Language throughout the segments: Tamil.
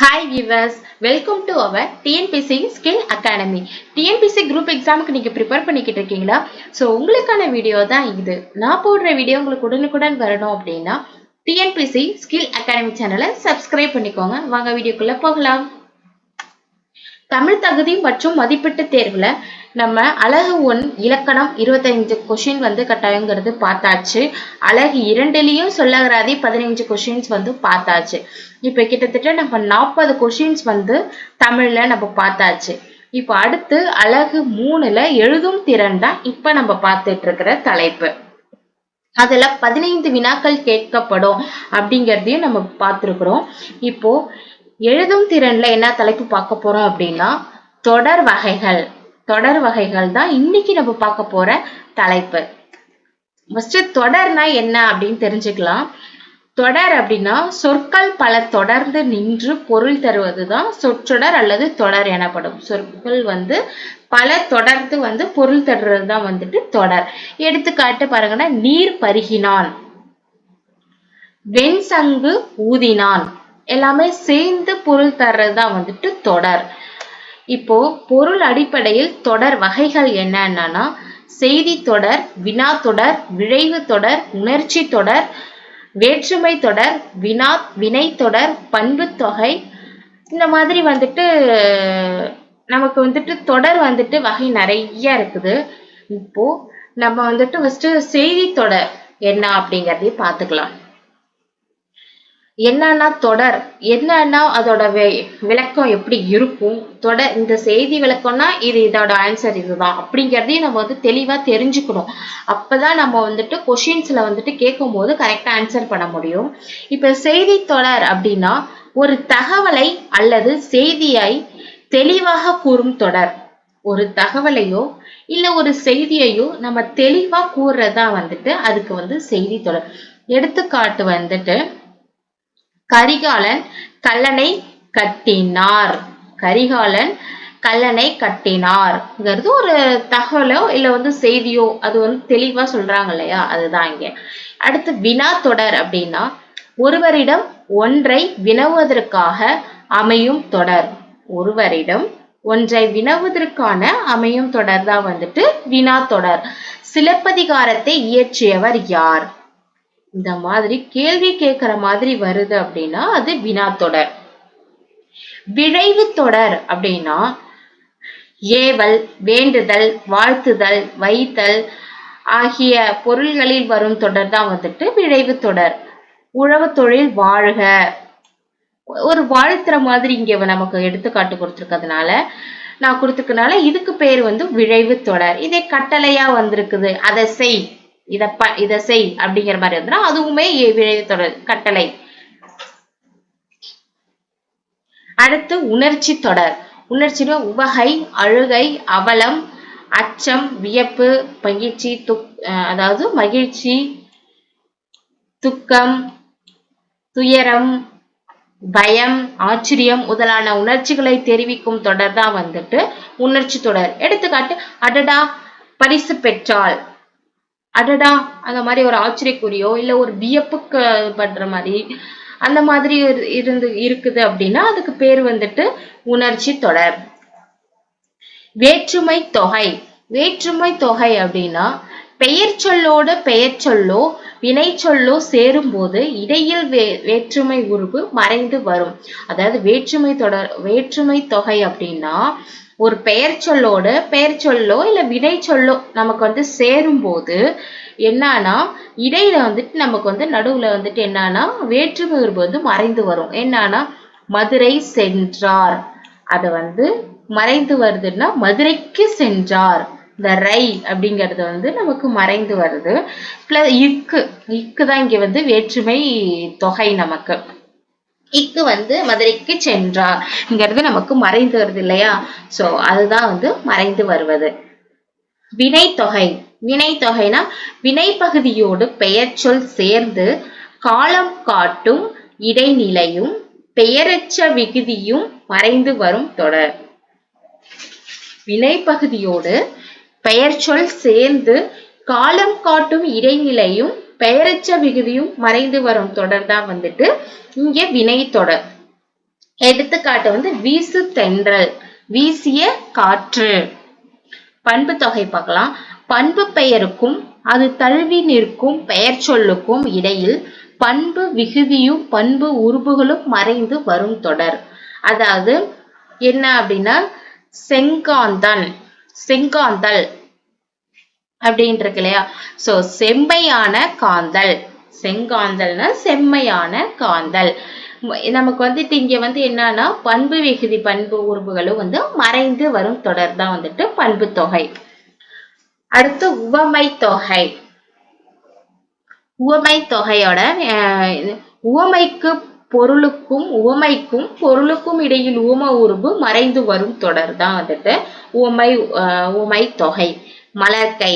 Hi viewers welcome to our TNPSC skill academy TNPSC group எக்ஸாமுக்கு நீங்கள் ப்ரிப்பேர் பண்ணிக்கிட்டு இருக்கீங்களா? ஸோ உங்களுக்கான வீடியோ தான் இது. நான் போடுற வீடியோ உங்களுக்கு உடனுக்குடன் வரணும் அப்படின்னா டிஎன்பிசி ஸ்கில் அகாடமி சேனலை சப்ஸ்கிரைப் பண்ணிக்கோங்க. வாங்க வீடியோக்குள்ளே போகலாம். தமிழ் தகுதி மற்றும் மதிப்பீட்டு தேர்வுல நம்ம அழகு ஒன் இலக்கணம் இருபத்தஞ்சு கொஷின் வந்து கட்டாயங்கிறது பார்த்தாச்சு. அழகு இரண்டுலயும் சொல்லகராதி பதினைஞ்சு கொஷின்ஸ் வந்து பார்த்தாச்சு. இப்ப கிட்டத்தட்ட நம்ம நாற்பது கொஷின்ஸ் வந்து தமிழ்ல நம்ம பார்த்தாச்சு. இப்ப அடுத்து அழகு மூணுல எழுதும் திறன் தான் இப்ப நம்ம பார்த்துட்டு இருக்கிற தலைப்பு. அதுல பதினைந்து வினாக்கள் கேட்கப்படும் அப்படிங்கறதையும் நம்ம பார்த்திருக்கிறோம். இப்போ எழுதும் திறன்ல என்ன தலைப்பு பார்க்க போறோம் அப்படின்னா தொடர் வகைகள். தொடர் வகைகள் தான் இன்னைக்கு நம்ம பார்க்க போற தலைப்பு. ஃபர்ஸ்ட் தொடர்னா என்ன அப்படின்னு தெரிஞ்சுக்கலாம். தொடர் அப்படின்னா சொற்கள் பல தொடர்ந்து நின்று பொருள் தருவதுதான் சொற்றொடர் அல்லது தொடர் எனப்படும். சொற்கள் வந்து பல தொடர்ந்து வந்து பொருள் தருவது தான் வந்துட்டு தொடர். எடுத்துக்காட்டு பாருங்கன்னா நீர் பருகினான். வெண்சங்கு ஊதினான். எல்லாமே சேர்ந்து பொருள் தர்றதுதான் வந்துட்டு தொடர். இப்போ பொருள் அடிப்படையில் தொடர் வகைகள் என்னன்னா செய்தி தொடர் வினா தொடர் விழைவு தொடர் உணர்ச்சி தொடர் வேற்றுமை தொடர் வினா வினை தொடர் பண்பு தொகை இந்த மாதிரி வந்துட்டு நமக்கு வந்துட்டு தொடர் வந்துட்டு வகை நிறைய இருக்குது. இப்போ நம்ம வந்துட்டு ஃபர்ஸ்ட் செய்தி தொடர் என்ன அப்படிங்கிறதையும் பார்த்துக்கலாம். என்னன்னா தொடர். என்னன்னா அதோட விளக்கம் எப்படி இருக்கும்? தொடர் இந்த செய்தி விளக்கம்னா இது இதோட ஆன்சர் இதுதான். அப்படிங்கிறதையும் நம்ம வந்து தெளிவா தெரிஞ்சுக்கணும். அப்பதான் நம்ம வந்துட்டு கொஷின்ஸ்ல வந்துட்டு கேட்கும் போது கரெக்டாக ஆன்சர் பண்ண முடியும். இப்போ செய்தி தொடர் அப்படின்னா ஒரு தகவலை அல்லது செய்தியை தெளிவாக கூறும் தொடர். ஒரு தகவலையோ இல்ல ஒரு செய்தியையோ நம்ம தெளிவா கூறுறதா வந்துட்டு அதுக்கு வந்து செய்தி தொடர். எடுத்துக்காட்டு வந்துட்டு கரிகாலன் கல்லணை கட்டினார். கரிகாலன் கல்லணை கட்டினார்ங்கிறது ஒரு தகவலோ இல்ல வந்து செய்தியோ அது வந்து தெளிவா சொல்றாங்க இல்லையா? அதுதான் இங்க. அடுத்து வினா தொடர் அப்படின்னா ஒருவரிடம் ஒன்றை வினவுவதற்காக அமையும் தொடர். ஒருவரிடம் ஒன்றை வினவுவதற்கான அமையும் தொடர் தான் வந்துட்டு வினா தொடர். சிலப்பதிகாரத்தை இயற்றியவர் யார்? இந்த மாதிரி கேள்வி கேட்கிற மாதிரி வருது அப்படின்னா அது வினா தொடர். விழைவு தொடர் அப்படின்னா ஏவல் வேண்டுதல் வாழ்த்துதல் வைத்தல் ஆகிய பொருள்களில் வரும் தொடர் தான் வந்துட்டு விழைவு தொடர். உழவு தொழில் வாழ்க. ஒரு வாழ்த்துற மாதிரி இங்க நமக்கு எடுத்துக்காட்டு கொடுத்துருக்கிறதுனால நான் கொடுத்துருக்கனால இதுக்கு பேர் வந்து விழைவு தொடர். இதே கட்டளையா வந்திருக்குது. அதை செய். இத ப இத செய் அப்படிங்கிற மாதிரி இருந்தனா அதுவுமே விழைவு தொடர் கட்டளை. அடுத்து உணர்ச்சி தொடர். உணர்ச்சினா உவகை அழுகை அவலம் அச்சம் வியப்பு மகிழ்ச்சி துக் அதாவது மகிழ்ச்சி துக்கம் துயரம் பயம் ஆச்சரியம் முதலான உணர்ச்சிகளை தெரிவிக்கும் தொடர் தான் வந்துட்டு உணர்ச்சி தொடர். எடுத்துக்காட்டு அடடா பரிசு பெற்றால் அடடா அந்த மாதிரி ஒரு ஆச்சரியக்குறியோ இல்ல ஒரு வியப்புக்கு படுற மாதிரி அந்த மாதிரி இருந்து இருக்குது அப்படின்னா அதுக்கு பேர் வந்துட்டு உணர்ச்சி தொடர். வேற்றுமை தொகை. வேற்றுமை தொகை அப்படின்னா பெயர் சொல்லோட பெயர் சொல்லோ வினை சொல்லோ சேரும்போது இடையில் வே வேற்றுமை உருவு மறைந்து வரும். அதாவது வேற்றுமை தொடர் வேற்றுமை தொகை அப்படின்னா ஒரு பெயர் சொல்லோட பெயர் சொல்லோ இல்ல வினை சொல்லோ நமக்கு வந்து சேரும் போது என்னன்னா இடையில வந்துட்டு நமக்கு வந்து நடுவுல வந்துட்டு என்னன்னா வேற்றுமை உருவு வந்து மறைந்து வரும். என்னன்னா மதுரை சென்றார். அதை வந்து மறைந்து வருதுன்னா மதுரைக்கு சென்றார். இந்த ரை அப்படிங்கிறது வந்து நமக்கு மறைந்து வருது. பிளஸ் இக்கு இக்கு தான் இங்க வந்து வேற்றுமை தொகை நமக்கு. இக்கு வந்து மதுரைக்கு சென்றார்ங்கிறது நமக்கு மறைந்து வருது இல்லையா? சோ அதுதான் வந்து மறைந்து வருவது. வினை தொகை. வினை தொகைனா வினை பகுதியோடு பெயர் சொல் சேர்ந்து காலம் காட்டும் இடைநிலையும் பெயரச்ச விகுதியும் மறைந்து வரும் தொடர். வினை பகுதியோடு பெயர் சொல் சேர்ந்து காலம் காட்டும் இடைநிலையும் பெயரச்ச விகுதியும் மறைந்து வரும் தொடர் தான் வந்துட்டு இங்க வினை தொடர். எடுத்துக்காட்டு வந்து வீசு தென்றல் வீசிய காற்று. பண்பு தொகை பார்க்கலாம். பண்பு பெயருக்கும் அது தழுவி நிற்கும் பெயர் சொல்லுக்கும் இடையில் பண்பு விகுதியும் பண்பு உருபுகளும் மறைந்து வரும் தொடர். அதாவது என்ன அப்படின்னா செங்காந்தன் செங்காந்தல் அப்படின்னு இருக்கு இல்லையா? சோ செம்மையான காந்தல். செங்காந்தல்னா செம்மையான காந்தல். நமக்கு வந்துட்டு இங்க வந்து என்னன்னா பண்பு விகுதி பண்பு உறுப்புகளும் வந்து மறைந்து வரும் தொடர் தான் வந்துட்டு பண்பு தொகை. அடுத்து உவமை தொகை. உவமை தொகையோட உவமைக்கு பொருளுக்கும் உவமைக்கும் பொருளுக்கும் இடையில் உவம உருவு மறைந்து வரும் தொடர் தான் வந்துட்டு உவமை உவமை தொகை. மலர்கை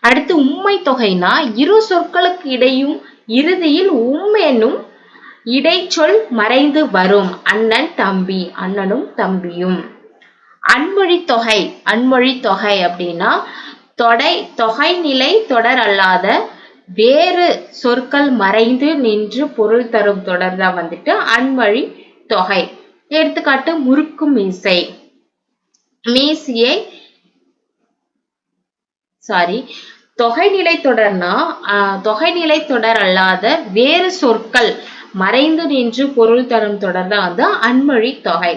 அடுத்து உண்மை தொகைனா இரு சொற்களுக்கு இடையும் இறுதியில் உம் இடைச்சொல் மறைந்து வரும். அண்ணன் தம்பி அண்ணனும் தம்பியும். அன்மொழி தொகை. அன்மொழி தொகை அப்படின்னா தொடை தொகை நிலை தொடர் அல்லாத வேறு சொற்கள் மறைந்து நின்று பொருள் தரும் தொடர் தான் வந்துட்டு அன்மொழி தொகை. எடுத்துக்காட்டு முறுக்கு மீசை. மீசியை சாரி தொகைநிலை தொடர்னா தொகைநிலை தொடர் அல்லாத வேறு சொற்கள் மறைந்து நின்று பொருள் தரும் தொடர் தான் வந்து அன்மொழி தொகை.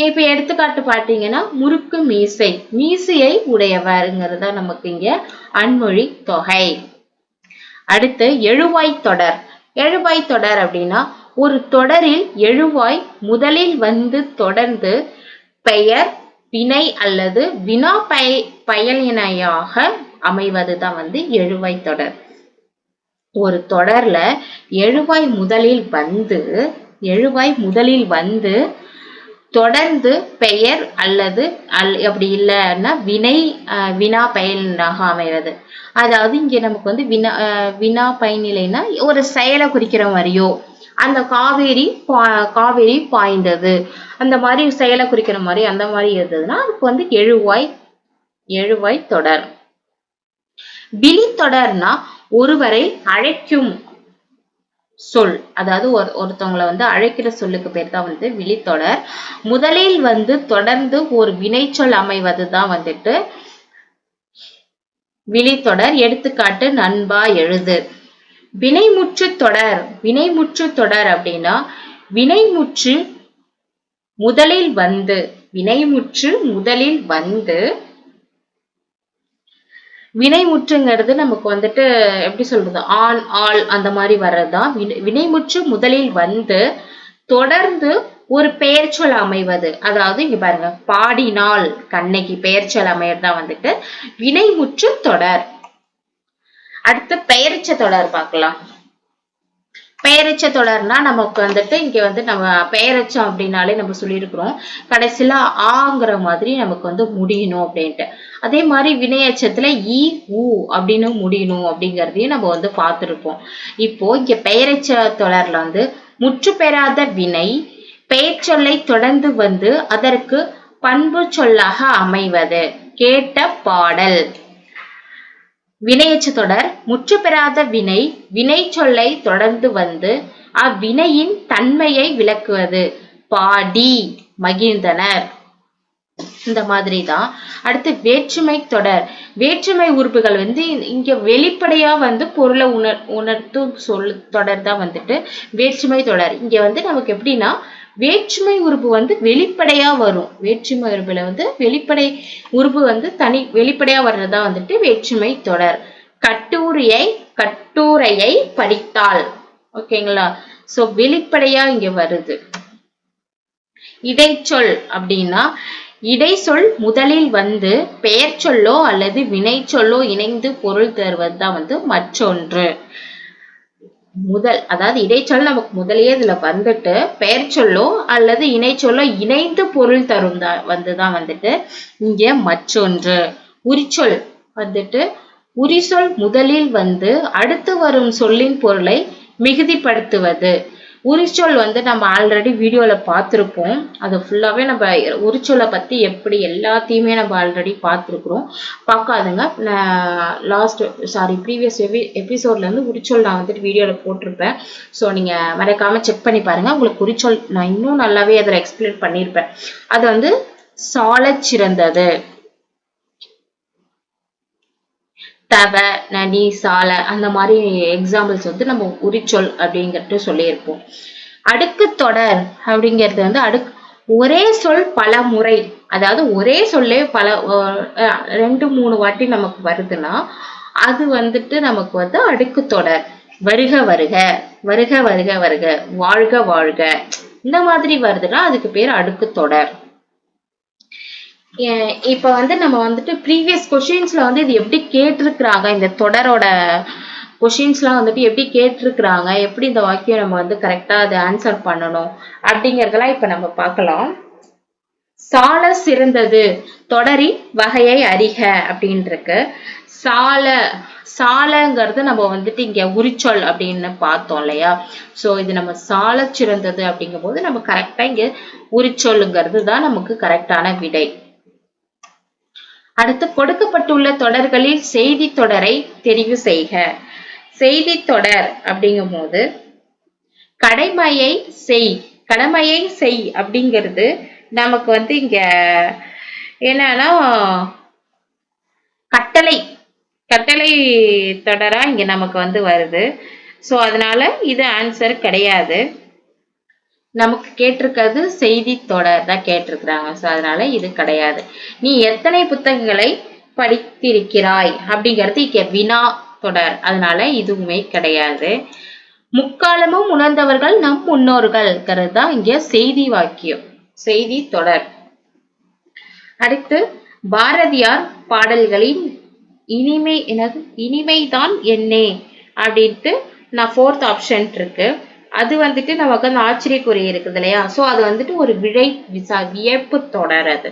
இப்ப எடுத்துக்காட்டு பார்த்தீங்கன்னா முறுக்கு மீசை. மீசையை உடையவருங்கிறது நமக்கு இங்க அன்மொழி தொகை. அடுத்து எழுவாய் தொடர். எழுவாய் தொடர் அப்படின்னா ஒரு தொடரில் எழுவாய் முதலில் வந்து தொடர்ந்து பெயர் வினை அல்லது வினா பய பயனினையாக அமைவதுதான் வந்து எழுவாய் தொடர். ஒரு தொடர்ல எழுவாய் முதலில் வந்து எழுவாய் முதலில் வந்து தொடர்ந்து பெயர் அல்லது அல் அப்படி இல்லைன்னா வினை வினா பயனாக அமைவது. அதாவது இங்கே நமக்கு வந்து வினா வினா பயனிலைன்னா ஒரு செயலை குறிக்கிற மாதிரியோ அந்த காவேரி காவேரி பாய்ந்தது. அந்த மாதிரி செயலை குறிக்கிற மாதிரி அந்த மாதிரி இருந்ததுன்னா அதுக்கு வந்து எழுவாய் எழுவாய் தொடர். விழி தொடர்னா ஒருவரை அழைக்கும் சொல். அதாவது ஒரு ஒருத்தவங்களை வந்து அழைக்கிற சொல்லுக்கு பேர் தான் வந்து விழித்தொடர் முதலில் வந்து தொடர்ந்து ஒரு வினைச்சொல் அமைவது தான் வந்துட்டு விழித்தொடர் எடுத்துக்காட்டு நண்பா எழுது. வினைமுற்று தொடர். வினைமுற்று தொடர் அப்படின்னா வினைமுற்று முதலில் வந்து வினைமுற்று முதலில் வந்து வினைமுற்றுங்கிறது நமக்கு வந்துட்டு எப்படி சொல்றது ஆண் ஆள் அந்த மாதிரி வர்றதுதான். வினைமுற்று முதலில் வந்து தொடர்ந்து ஒரு பெயர் சொல் அமைவது. அதாவது இங்க பாருங்க பாடினால் கண்ணகி பெயர் சொல் அமையறதா வந்துட்டு வினைமுற்று தொடர். அடுத்து பெயரிச்ச தொடர் பார்க்கலாம். பெயரச்ச தொடர்னா நமக்கு வந்துட்டு இங்க வந்து நம்ம பெயரச்சம் அப்படின்னாலே நம்ம சொல்லியிருக்கிறோம். கடைசியில ஆங்கிற மாதிரி நமக்கு வந்து முடியணும் அப்படின்ட்டு. அதே மாதிரி வினையச்சத்துல இ உ அப்படின்னு முடியணும் அப்படிங்கிறதையும் நம்ம வந்து பார்த்துருப்போம். இப்போ இங்க பெயரச்ச தொடர்ல வந்து முற்று பெறாத வினை பெயர் சொல்லை தொடர்ந்து வந்து அதற்கு பண்பு சொல்லாக அமைவது. கேட்ட பாடல். வினையச்சு தொடர் முற்று பெறாத வினை வினை சொல்லை தொடர்ந்து வந்து அவ்வினையின் தன்மையை விளக்குவது. பாடி மகிழ்ந்தனர். இந்த மாதிரி தான் அடுத்து வேற்றுமை தொடர். வேற்றுமை உறுப்புகள் வந்து இங்க வெளிப்படையா வந்து பொருளை உணர் உணர்த்தும் சொல் தொடர் தான் வந்துட்டு வேற்றுமை தொடர். இங்க வந்து நமக்கு எப்படின்னா வேற்றுமை உறுப்பு வந்து வெளிப்படையா வரும். வேற்றுமை உறுப்புல வந்து வெளிப்படை உறுப்பு வந்து தனி வெளிப்படையா வர்றதா வந்துட்டு வேற்றுமை தொடர். கட்டுரையை கட்டுரையை படித்தால். ஓகேங்களா? சோ வெளிப்படையா இங்க வருது. இடைச்சொல் அப்படின்னா இடைச்சொல் முதலில் வந்து பெயர் சொல்லோ அல்லது வினை சொல்லோ இணைந்து பொருள் தருவது தான் வந்து மற்றொன்று. முதல் அதாவது இடைச்சொல் நமக்கு முதலியே இதுல வந்துட்டு பெயர் சொல்லோ அல்லது இணைச்சொல்லோ இணைந்து பொருள் தரும் தான் வந்துதான் வந்துட்டு இங்க மற்றொன்று. உரிச்சொல் வந்துட்டு உரிசொல் முதலில் வந்து அடுத்து வரும் சொல்லின் பொருளை மிகுதிப்படுத்துவது. உரிச்சொல் வந்து நம்ம ஆல்ரெடி வீடியோவில் பார்த்துருப்போம். அது ஃபுல்லாகவே நம்ம உரிச்சொலை பற்றி எப்படி எல்லாத்தையுமே நம்ம ஆல்ரெடி பார்த்துருக்குறோம். பார்க்காதுங்க. நான் லாஸ்ட் சாரி ப்ரீவியஸ் எபி எபிசோட்லேருந்து உரிச்சொல் நான் வந்துட்டு வீடியோவில் போட்டிருப்பேன். ஸோ நீங்கள் மறக்காமல் செக் பண்ணி பாருங்கள் உங்களுக்கு உரிச்சொல் நான் இன்னும் நல்லாவே அதில் எக்ஸ்பிளைன் பண்ணியிருப்பேன் அது வந்து சாலச் சிறந்தது தவ நனி சால அந்த மாதிரி எக்ஸாம்பிள்ஸ் வந்து நம்ம உரிச்சொல் அப்படிங்கிறது சொல்லியிருப்போம். அடுக்கு தொடர் அப்படிங்கிறது வந்து அடுக்கு ஒரே சொல் பல முறை அதாவது ஒரே சொல்லே பல ரெண்டு மூணு வாட்டி நமக்கு வருதுன்னா அது வந்துட்டு நமக்கு வந்து அடுக்கு தொடர். வருக வருக வருக வருக வருக வாழ்க வாழ்க. இந்த மாதிரி வருதுன்னா அதுக்கு பேர் அடுக்கு தொடர். இப்ப வந்து நம்ம வந்துட்டு ப்ரீவியஸ் கொஷின்ஸ்ல வந்து இது எப்படி கேட்டிருக்கிறாங்க? இந்த தொடரோட கொஷின்ஸ்லாம் வந்துட்டு எப்படி கேட்டிருக்கிறாங்க? எப்படி இந்த வாக்கியம் நம்ம வந்து கரெக்டா அதை ஆன்சர் பண்ணணும்? அப்படிங்கிறதெல்லாம் இப்ப நம்ம பார்க்கலாம். சால சிறந்தது தொடரி வகையை அறிக அப்படின்ட்டுருக்கு சால சாலங்கிறது நம்ம வந்துட்டு இங்க உரிச்சொல் அப்படின்னு பார்த்தோம் இல்லையா? ஸோ இது நம்ம சால சிறந்தது அப்படிங்கும் போது நம்ம கரெக்டா இங்க உரிச்சொல்லுங்கிறது தான் நமக்கு கரெக்டான விடை. அடுத்து கொடுக்கப்பட்டுள்ள தொடர்களில் செய்தி தொடரை தெரிவு செய்க. செய்தி தொடர் அப்படிங்கும் போது கடமையை செய் கடமையை செய் அப்படிங்கிறது நமக்கு வந்து இங்க என்னன்னா கட்டளை கட்டளை தொடரா இங்க நமக்கு வந்து வருது. ஸோ அதனால இது ஆன்சர் கிடையாது. நமக்கு கேட்டிருக்கிறது செய்தி தொடர் தான் கேட்டிருக்கிறாங்க. ஸோ அதனால இது கிடையாது. நீ எத்தனை புத்தகங்களை படித்திருக்கிறாய் அப்படிங்கிறது இங்கே வினா தொடர். அதனால இதுவுமே கிடையாது. முக்காலமும் உணர்ந்தவர்கள் நம் முன்னோர்கள்ங்கிறது தான் இங்கே செய்தி வாக்கியம் செய்தி தொடர். அடுத்து பாரதியார் பாடல்களின் இனிமை என்னது இனிமைதான் என்னே அப்படின்ட்டு நான் ஃபோர்த் ஆப்ஷன் இருக்கு. அது வந்துட்டு நமக்கு அந்த ஆச்சரியக்குறி இருக்குது இல்லையா? ஸோ அது வந்துட்டு ஒரு விழை விசா வியப்பு தொடர் அது.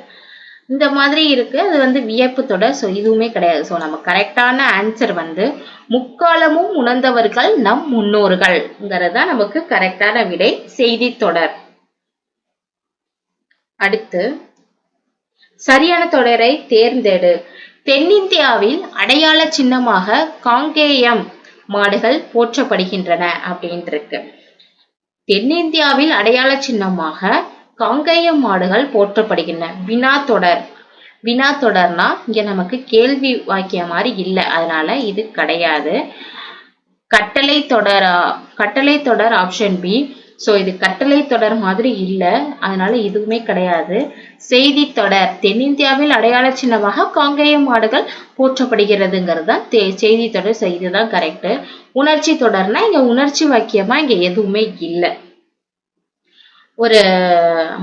இந்த மாதிரி இருக்கு. அது வந்து வியப்பு தொடர். ஸோ இதுவுமே கிடையாது. ஸோ நம்ம கரெக்டான ஆன்சர் வந்து முக்காலமும் உணர்ந்தவர்கள் நம் முன்னோர்கள்ங்கிறது நமக்கு கரெக்டான விடை செய்தி தொடர். அடுத்து சரியான தொடரை தேர்ந்தெடு. தென்னிந்தியாவில் அடையாள சின்னமாக காங்கேயம் மாடுகள் போற்றப்படுகின்றன அப்படின்ட்டு இருக்கு. தென்னிந்தியாவில் அடையாள சின்னமாக காங்கேயம் மாடுகள் போற்றப்படுகின்றன. வினா தொடர். வினா தொடர்னா இங்க நமக்கு கேள்வி வாக்கிய மாதிரி இல்லை. அதனால இது கிடையாது. கட்டளை தொடர் கட்டளை தொடர் ஆப்ஷன் பி ஸோ இது கட்டளை தொடர் மாதிரி இல்லை. அதனால இதுவுமே கிடையாது. செய்தி தொடர். தென்னிந்தியாவில் அடையாள சின்னமாக காங்கேய மாடுகள் போற்றப்படுகிறதுங்கிறது தான் செய்தி தொடர் செய்தி தான் கரெக்டு உணர்ச்சி தொடர்னா இங்க உணர்ச்சி வாக்கியமா இங்க எதுவுமே இல்லை. ஒரு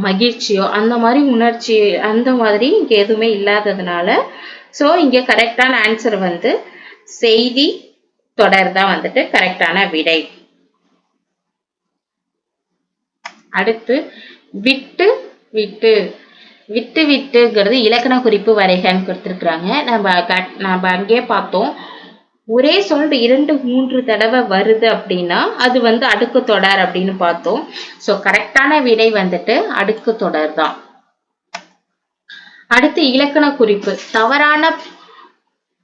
மகிழ்ச்சியோ அந்த மாதிரி உணர்ச்சி அந்த மாதிரி இங்க எதுவுமே இல்லாததுனால ஸோ இங்க கரெக்டான ஆன்சர் வந்து செய்தி தொடர் தான் வந்துட்டு கரெக்டான விடை. அடுத்து விட்டு விட்டு. விட்டு விட்டுங்கிறது இலக்கண குறிப்பு வரைகன்னு கொடுத்துருக்குறாங்க. நம்ம நம்ம அங்கேயே பார்த்தோம். ஒரே சொல் இரண்டு மூன்று தடவை வருது அப்படின்னா அது வந்து அடுக்கு தொடர் அப்படின்னு பார்த்தோம். ஸோ கரெக்டான விடை வந்துட்டு அடுக்கு தொடர் தான். அடுத்து இலக்கண குறிப்பு. தவறான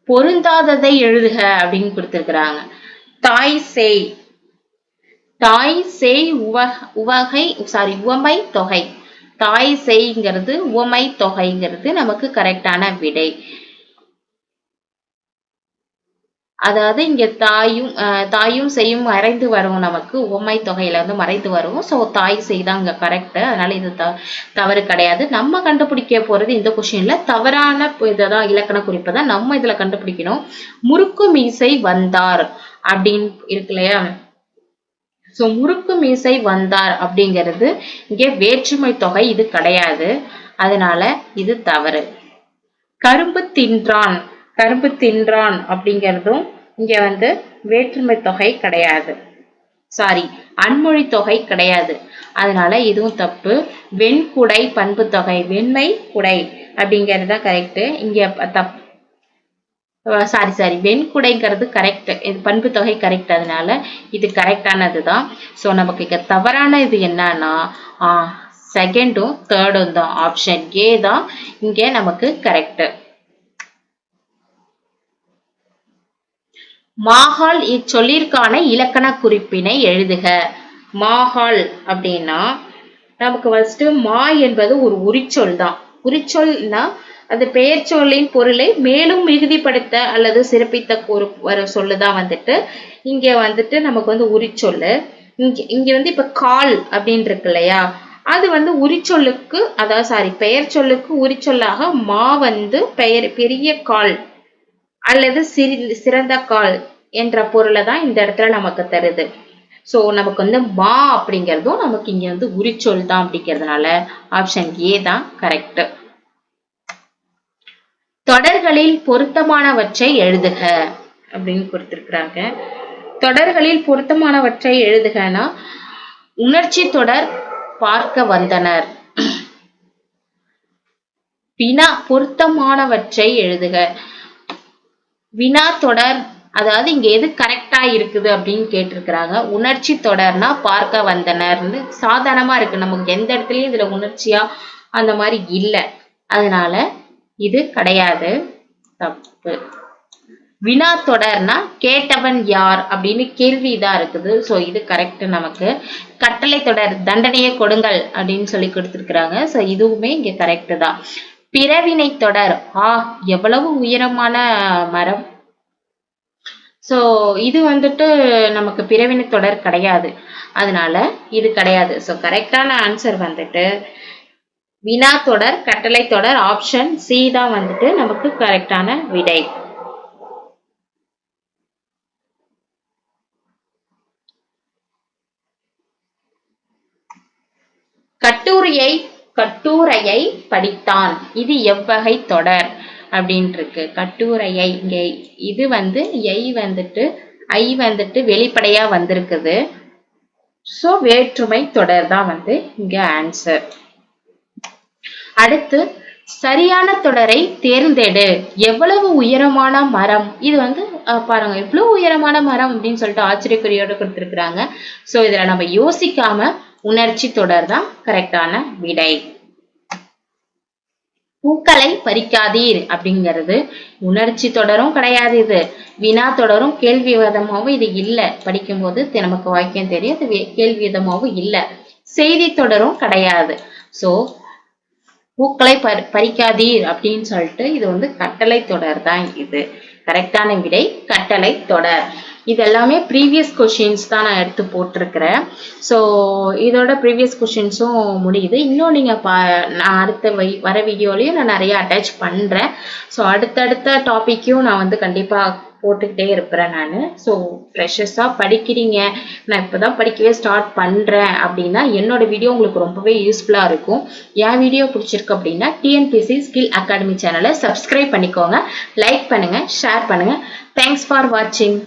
பொருந்தாததை எழுதுக அப்படின்னு கொடுத்துருக்குறாங்க. தாய் செய். தாய் செய் உவ உவகை சாரி உவமை தொகை. தாய் செய்ங்கிறது உவமை தொகைங்கிறது நமக்கு கரெக்டான விடை. அதாவது இங்க தாயும் தாயும் செய்யும் மறைந்து வரும் நமக்கு உவமை தொகையில வந்து மறைந்து வரும். ஸோ தாய் செய்தான் இங்க கரெக்ட் அதனால இது த தவறு கிடையாது. நம்ம கண்டுபிடிக்க போறது இந்த கொஸ்டின்ல தவறான இதான் இலக்கண குறிப்பை தான். நம்ம இதுல கண்டுபிடிக்கணும். முறுக்கு மீசை வந்தார் அப்படின்னு இருக்கு இல்லையா? ஸோ முறுக்கு மீசை வந்தார் அப்படிங்கிறது இங்கே வேற்றுமை தொகை இது கிடையாது. அதனால இது தவறு. கரும்பு தின்றான் கரும்பு தின்றான் அப்படிங்கிறதும் இங்க வந்து வேற்றுமை தொகை கிடையாது. சாரி அன்மொழி தொகை கிடையாது. அதனால இதுவும் தப்பு. வெண்குடை பண்பு தொகை வெண்மை குடை அப்படிங்கிறது தான் கரெக்ட் இங்க தப் சாரி சாரி வெண்குடைங்கிறது கரெக்ட் இது பண்பு தொகை கரெக்ட் அதனால இது கரெக்டானது தான் ஸோ நமக்கு இங்க தவறான இது என்னன்னா செகண்டும் தேர்டும் தான். ஆப்ஷன் ஏ தான் இங்கே நமக்கு கரெக்ட் மாஹால் இச்சொல்லிற்கான இலக்கண குறிப்பினை எழுதுக. மாஹால் அப்படின்னா நமக்கு ஃபர்ஸ்ட் மா என்பது ஒரு உரிச்சொல் தான். உரிச்சொல்னா அது பெயர் சொல்லின் பொருளை மேலும் மிகுதிப்படுத்த அல்லது சிறப்பித்த கூறு வர சொல்லுதான் வந்துட்டு இங்கே வந்துட்டு நமக்கு வந்து உரிச்சொல்லு. இங்கே இங்கே வந்து இப்போ கால் அப்படின்னு இருக்கு இல்லையா? அது வந்து உரிச்சொல்லுக்கு அதாவது சாரி பெயர் சொல்லுக்கு உரிச்சொல்லாக மா வந்து பெயர் பெரிய கால் அல்லது சிறி சிறந்த கால் என்ற பொருளை தான் இந்த இடத்துல நமக்கு தருது. ஸோ நமக்கு வந்து மா அப்படிங்கிறதும் நமக்கு இங்கே வந்து உரிச்சொல் தான் அப்படிங்கிறதுனால ஆப்ஷன் ஏ தான் கரெக்ட் தொடர்களில் பொருத்தமானவற்றை எழுதுக அப்படின்னு கொடுத்திருக்கிறாங்க. தொடர்களில் பொருத்தமானவற்றை எழுதுகனா உணர்ச்சி தொடர் பார்க்க வந்தனர். வினா பொருத்தமானவற்றை எழுதுக. வினா தொடர் அதாவது இங்க எது கரெக்டா இருக்குது அப்படின்னு கேட்டிருக்கிறாங்க. உணர்ச்சி தொடர்னா பார்க்க வந்தனர்னு சாதாரணமா இருக்கு. நமக்கு எந்த இடத்துலயும் இதுல உணர்ச்சியா அந்த மாதிரி இல்லை. அதனால இது கிடையாது. தப்பு. வினா தொடர்னா கேட்டவன் யார் அப்படின்னு கேள்வி தான் இருக்குது. ஸோ இது கரெக்ட் நமக்கு. கட்டளை தொடர் தண்டனையை கொடுங்கள் அப்படின்னு சொல்லி கொடுத்துருக்குறாங்க. ஸோ இதுவுமே இங்க கரெக்டு தான். பிறவினை தொடர். ஆ எவ்வளவு உயரமான மரம். ஸோ இது வந்துட்டு நமக்கு பிறவினை தொடர் கிடையாது. அதனால இது கிடையாது. ஸோ கரெக்டான ஆன்சர் வந்துட்டு வினா தொடர் கட்டளை தொடர் ஆப்ஷன் சி தான் வந்துட்டு நமக்கு கரெக்டான விடை. கட்டுரையை கட்டுரையை படித்தான். இது எவ்வகை தொடர் அப்படின்ட்டு இருக்கு கட்டுரையை இங்கே இது வந்து ஐ வந்துட்டு ஐ வந்துட்டு வெளிப்படையா வந்திருக்குது. ஸோ வேற்றுமை தொடர் தான் வந்து இங்க ஆன்சர் அடுத்து சரியான தொடரை தேர்ந்தெடு. எவ்வளவு உயரமான மரம்? இது வந்து பாருங்க எவ்வளவு உயரமான மரம் அப்படின்னு சொல்லிட்டு ஆச்சரியக்குறியோட கொடுத்துருக்குறாங்க. ஸோ இதுல நம்ம யோசிக்காம உணர்ச்சி தொடர் தான் கரெக்டான விடை. பூக்களை பறிக்காதீர் அப்படிங்கிறது உணர்ச்சி தொடரும் கிடையாது இது. வினா தொடரும் கேள்வி விதமாவும் இது இல்லை. படிக்கும்போது நமக்கு வாக்கியம் தெரியும். அது கேள்வி விதமாவும் இல்லை. செய்தி தொடரும் கிடையாது. ஸோ பூக்களை பறி பறிக்காதீர் அப்படின்னு சொல்லிட்டு இது வந்து கட்டளை தொடர் தான் இது. கரெக்டான விடை கட்டளை தொடர். இது எல்லாமே ப்ரீவியஸ் கொஷின்ஸ் தான் நான் எடுத்து போட்டிருக்கிறேன். ஸோ இதோட ப்ரீவியஸ் கொஷின்ஸும் முடியுது. இன்னும் நீங்கள் பா நான் அடுத்த வை வர வீடியோலையும் நான் நிறைய அட்டாச் பண்ணுறேன் ஸோ அடுத்தடுத்த டாப்பிக்கும் நான் வந்து கண்டிப்பாக போட்டுக்கிட்டே இருப்பேன் நான். ஸோ ஃப்ரெஷஸாக படிக்கிறீங்க. நான் இப்போ தான் படிக்கவே ஸ்டார்ட் பண்ணுறேன் அப்படின்னா என்னோட வீடியோ உங்களுக்கு ரொம்பவே யூஸ்ஃபுல்லாக இருக்கும். என் வீடியோ பிடிச்சிருக்கு அப்படின்னா டிஎன்பிசி ஸ்கில் அகாடமி சேனலை சப்ஸ்கிரைப் பண்ணிக்கோங்க. லைக் பண்ணுங்கள் ஷேர் பண்ணுங்கள் தேங்க்ஸ் ஃபார் வாட்சிங்